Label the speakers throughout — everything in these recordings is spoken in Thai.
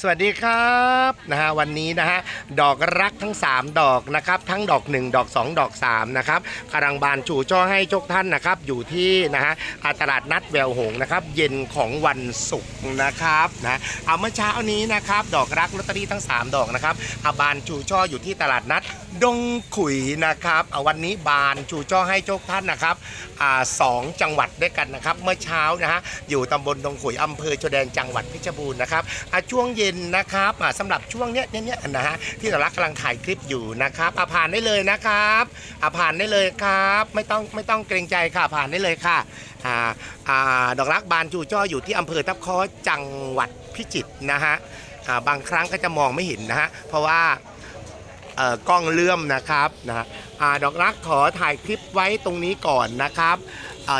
Speaker 1: สวัสดีครับนะฮะวันนี้นะฮะดอกรักทั้ง 3 ดอกนะครับทั้งดอก 1 ดอก 2 ดอก3นะครับกำลังบานชูช่อให้ทุกท่านนะครับอยู่ที่นะฮะตลาดนัดแววหงนะครับเย็นของวันศุกร์นะครับนะเอาเมื่อเช้านี้นะครับดอกรักลอตเตอรี่ทั้ง 3 ดอกนะครับอาบานชูช่ออยู่ที่ตลาดนัดดงขุยนะครับเอาวันนี้บานชูช่อให้ทุกท่านนะครับอ่าสองจังหวัดด้วยกันนะครับเมื่อเช้านะฮะอยู่ตำบลดงขุยอำเภอชนแดนจังหวัดเพชรบูรณ์นะครับอาช่วงเย็นนะครับอ่าสำหรับช่วงเนี้ยเนี้ยนะฮะที่เรารักกำลังถ่ายคลิปอยู่นะครับอาผ่านได้เลยนะครับอาผ่านได้เลยครับ ไม่ต้องไม่ต้องเกรงใจค่ะผ่านได้เลยค่ะอ่าอ่าดอกรักบานจูจ้ออยู่ที่อำเภอทับคอจังหวัดพิจิตรนะฮะอ่าบางครั้งก็จะมองไม่เห็นนะฮะเพราะว่า กล้องเลื่อมนะครับนะอดอกรักขอถ่ายคลิปไว้ตรงนี้ก่อนนะครับ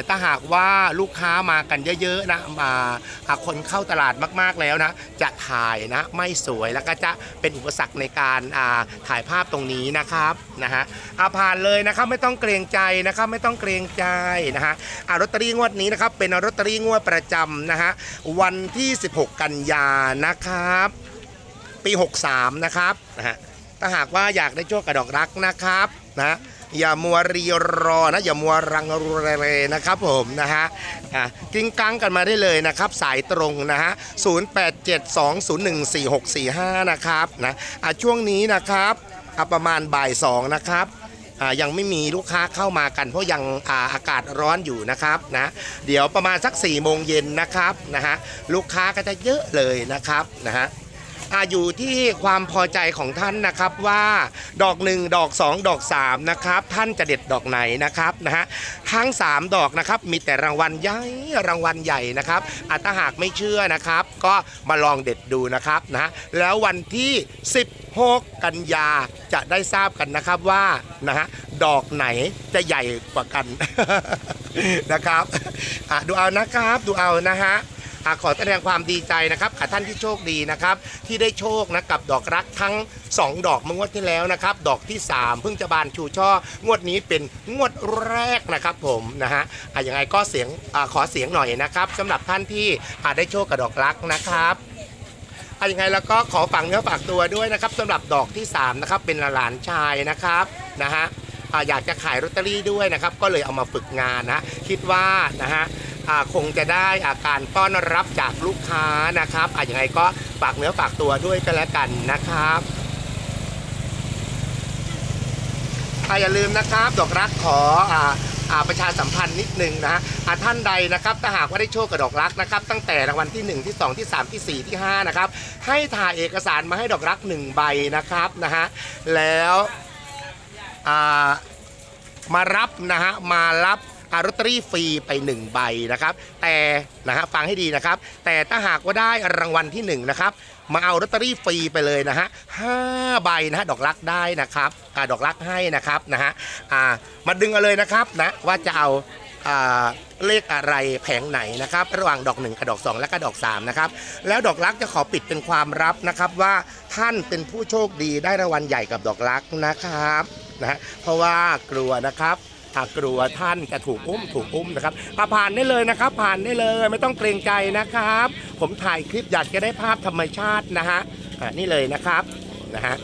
Speaker 1: ถ้าหากว่าลูกค้ามากันเยอะๆนะมาหากคนเข้าตลาดมากๆแล้วนะ จะถ่ายนะไม่สวยแล้วก็จะเป็นอุปสรรคในการถ่ายภาพตรงนี้นะครับนะฮะอาผ่านเลยนะครับไม่ต้องเกรงใจนะครับไม่ต้องเกรงใจนะฮะอาลอตเตอรี่งวดนี้นะครับเป็นลอตเตอรี่งวดประจำนะฮะวันที่ 16 กันยานะครับ ปี 63 นะครับนะฮะ ถ้าหากว่าอยากได้โชคกับดอกรักนะครับนะอย่ามัวรีรอนะอย่ามัวรังรูเรนะครับผมนะฮะกิ้งกังกันมาได้เลยนะครับ สายตรงนะฮะ0872014645 นะครับนะอะช่วงนี้นะครับประมาณบ่ายสองนะครับยังไม่มีลูกค้าเข้ามากัน เพราะยังอาอากาศร้อนอยู่นะครับนะเดี๋ยวประมาณสัก4ี่โมงเย็นนะครับนะฮะลูกค้าก็จะเยอะเลยนะครับนะฮะ อาอยู่ที่ความพอใจของท่านนะครับว่าดอก 1 ดอก 2 ดอก3นะครับท่านจะเด็ดดอกไหนนะครับนะฮะทั้ง 3 ดอกนะครับมีแต่รางวัลใหญ่รางวัลใหญ่นะครับอาถ้าหากไม่เชื่อนะครับ ก็มาลองเด็ดดูนะครับนะแล้ววันที่ 16 กันยาจะได้ทราบกันนะครับว่านะฮะดอกไหนจะใหญ่กว่ากันนะครับอะดูเอานะครับดูเอานะฮะ ขอแสดงความดีใจนะครับกับท่านที่โชคดีนะครับที่ได้โชคนะกับดอกรักทั้ง 2 ดอกเมื่องวดที่แล้วนะครับดอกที่ 3 เพิ่งจะบานชูช่องวดนี้เป็นงวดแรกนะครับผมนะฮะอะยังไงก็เสียงอะขอเสียงหน่อยนะครับสำหรับท่านที่อะได้โชคกับดอกรักนะครับอะยังไงแล้วก็ขอฝังเนื้อฝากตัวด้วยนะครับสำหรับดอกที่3นะครับเป็นหลานชายนะครับนะฮะอะอยากจะขายลอตเตอรี่ด้วยนะครับ ก็เลยเอามาฝึกงานนะคิดว่านะฮะ คงจะได้อาการต้อนรับจากลูกค้านะครับอะยังไงก็ฝากเนื้อฝากตัวด้วยกันแล้วกันนะครับอย่าลืมนะครับดอกรักขออ่าอาประชาสัมพันธ์นิดนึงนะฮะท่านใดนะครับถ้าหากว่าได้โชคกับดอกรักนะครับ ตั้งแต่รางวัลที่ 1 ที่ 2 ที่ 3 ที่ 4 ที่5นะครับให้ถ่ายเอกสารมาให้ดอกรัก 1 ใบนะครับนะฮะแล้วมารับนะฮะมารับ อาลอตเตอรี่ฟรีไป 1 ใบนะครับ แต่นะฮะฟังให้ดีนะครับ แต่ถ้าหากว่าได้รางวัลที่ 1 นะครับ มาเอาลอตเตอรี่ฟรีไปเลยนะฮะห้าใบนะฮะดอกรักได้นะครับอ่าดอกรักให้นะครับนะฮะอ่ามาดึงเอาเลยนะครับนะว่าจะเอาอ่าเลขอะไรแผงไหนนะครับ ระหว่างดอก1กับดอก 2 และก็ดอก3นะครับแล้วดอกรักจะขอปิดเป็นความลับนะครับว่าท่านเป็นผู้โชคดีได้รางวัลใหญ่กับดอกรักนะครับนะฮะเพราะว่ากลัวนะครับ หากกลัวท่านจะถูกอุ้มถูกอุ้มนะครับอะผ่านได้เลยนะครับ ผ่านได้เลยไม่ต้องเกรงใจนะครับ ผมถ่ายคลิปอยากจะได้ภาพธรรมชาตินะฮะอะนี่เลยนะครับนะฮะ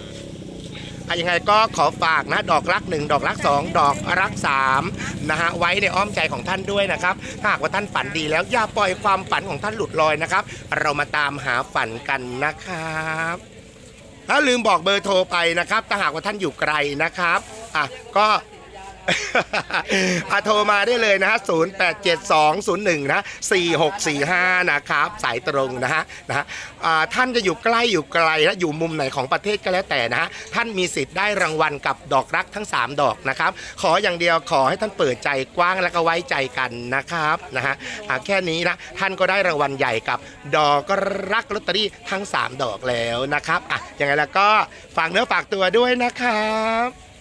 Speaker 1: อะยังไงก็ขอฝากนะดอกรัก1ดอกรัก2ดอกรัก3นะฮะไว้ในอ้อมใจของท่านด้วยนะครับถ้าหากว่าท่านฝันดีแล้วอย่าปล่อยความฝันของท่านหลุดลอยนะครับ เรามาตามหาฝันกันนะครับถ้าลืมบอกเบอร์โทรไปนะครับถ้าหากว่าท่านอยู่ไกลนะครับอะก็ อะโทรมาได้เลยนะฮะ087201นะ4645นะครับสายตรงนะฮะนะฮะอ่าท่านจะอยู่ใกล้อยู่ไกลนะอยู่มุมไหนของประเทศก็แล้วแต่นะฮะท่านมีสิทธิ์ได้รางวัลกับดอกรักทั้ง 3 ดอกนะครับ ขออย่างเดียวขอให้ท่านเปิดใจกว้างและก็ไว้ใจกันนะครับนะฮะอ่าแค่นี้นะท่านก็ได้รางวัลใหญ่กับดอกรักลอตเตอรี่ทั้ง 3 ดอกแล้วนะครับอะยังไงแล้วก็ฝากเนื้อฝากตัวด้วยนะครับ